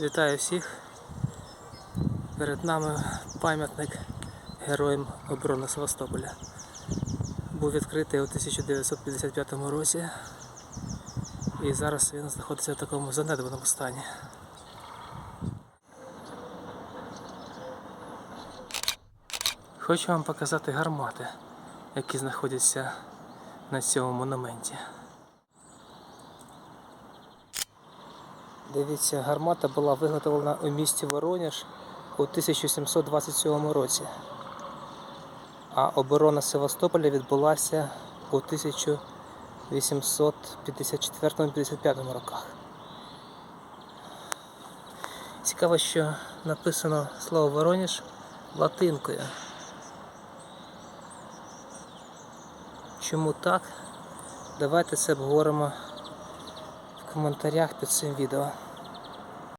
Вітаю всіх. Перед нами пам'ятник героям оборони Севастополя. Був відкритий у 1955 році і зараз він знаходиться в такому занедбаному стані. Хочу вам показати гармати, які знаходяться на цьому монументі. Дивіться, гармата була виготовлена у місті Воронеж у 1727 році, а оборона Севастополя відбулася у 1854-55 роках. Цікаво, що написано слово Воронеж латинкою. Чому так? Давайте це обговоримо коментарях під цим відео.